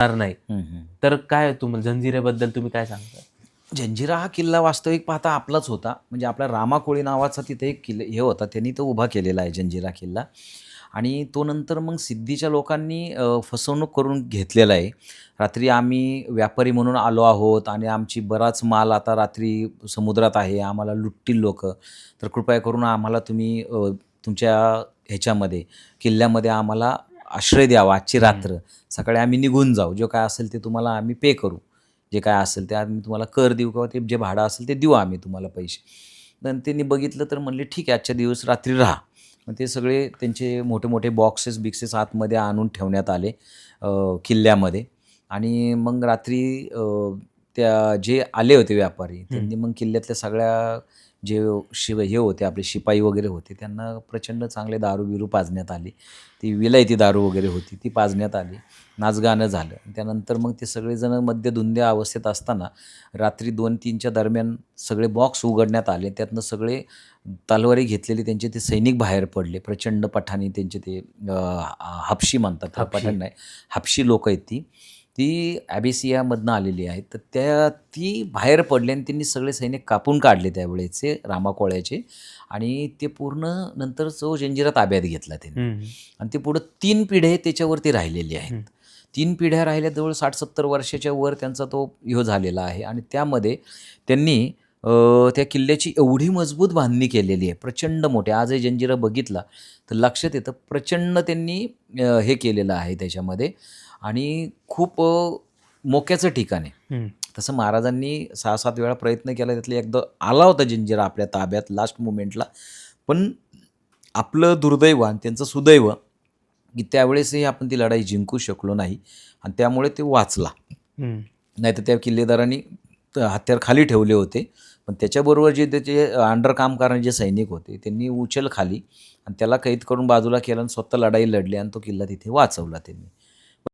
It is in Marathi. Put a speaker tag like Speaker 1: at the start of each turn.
Speaker 1: होणार नाही. तर काय तुम्हाला जंजिरेबद्दल तुम्ही काय सांगता?
Speaker 2: जंजिरा हा किल्ला वास्तविक पाहता आपलाच होता. म्हणजे आपला रामाकोळी नावाचा तिथे एक किल्ला हे होता. त्यांनी तो उभा केलेला आहे जंजिरा किल्ला. आणि तो नंतर मग सिद्धीच्या लोकांनी फसवणूक करून घेतलेला आहे. रात्री आम्ही व्यापारी म्हणून आलो आहोत आणि आमची बराच माल आता रात्री समुद्रात आहे. आम्हाला लुटतील लोक. तर कृपया करून आम्हाला तुम्ही तुमच्या ह्याच्यामध्ये किल्ल्यामध्ये आम्हाला आश्रय द्यावा आजची रात्र. सकाळी आम्ही निघून जाऊ. जो काय असेल ते तुम्हाला आम्ही पे करू. जे काय असेल ते आम्ही तुम्हाला कर देऊ किंवा ते जे भाडं असेल ते देऊ आम्ही तुम्हाला पैसे. तर त्यांनी बघितलं तर म्हणले ठीक आहे आजच्या दिवस रात्री राहा. मग ते सगळे त्यांचे मोठे मोठे बॉक्सेस बिक्सेस आतमध्ये आणून ठेवण्यात आले किल्ल्यामध्ये. आणि मग रात्री त्या जे आले होते व्यापारी त्यांनी मग किल्ल्यातल्या सगळ्या जे शिव हे होते आपले शिपाई वगैरे होते त्यांना प्रचंड चांगले दारू बिरू पाजण्यात आली. ती विलायती दारू वगैरे होती ती पाजण्यात आली. नाचगाणं झालं. त्यानंतर मग ते सगळेजण मध्यधुंद्या अवस्थेत असताना रात्री दोन तीनच्या दरम्यान सगळे बॉक्स उघडण्यात आले. त्यातनं सगळे तलवारी घेतलेले त्यांचे ते सैनिक बाहेर पडले. प्रचंड पठाणी त्यांचे ते हापशी म्हणतात. पठाण नाही हापशी लोक आहेत ती. ती ॲबिसियामधनं आलेली आहेत तर त्या ती बाहेर पडले आणि त्यांनी सगळे सैनिक कापून काढले त्यावेळेचे रामाकोळ्याचे. आणि ते पूर्ण नंतर जो जंजिरा ताब्यात घेतला त्यांनी. आणि ते पुढं तीन पिढे त्याच्यावरती राहिलेली आहेत. तीन पिढ्या राहिल्या जवळ साठ सत्तर वर्षाच्या वर त्यांचा तो ह्यो झालेला आहे. आणि त्यामध्ये त्यांनी त्या किल्ल्याची एवढी मजबूत बांधणी केलेली आहे प्रचंड मोठे. आजही जंजिरा बघितला तर लक्षात येतं प्रचंड त्यांनी हे केलेलं आहे त्याच्यामध्ये. आणि खूप मोक्याचं ठिकाण आहे. तसं महाराजांनी सहा सात वेळा प्रयत्न केला त्यातले एकदा आला होता जंजिरा आपल्या ताब्यात लास्ट मुमेंटला पण आपलं दुर्दैव आणि त्यांचं सुदैव की त्यावेळेसही आपण ती लढाई जिंकू शकलो नाही. आणि त्यामुळे ते वाचला. नाहीतर त्या किल्लेदारांनी हत्यार खाली ठेवले होते. पण त्याच्याबरोबर जे त्याचे अंडर काम करणारे जे सैनिक होते त्यांनी उचल खाली आणि त्याला कैद करून बाजूला केलं आणि स्वतः लढाई लढली आणि तो किल्ला तिथे वाचवला त्यांनी.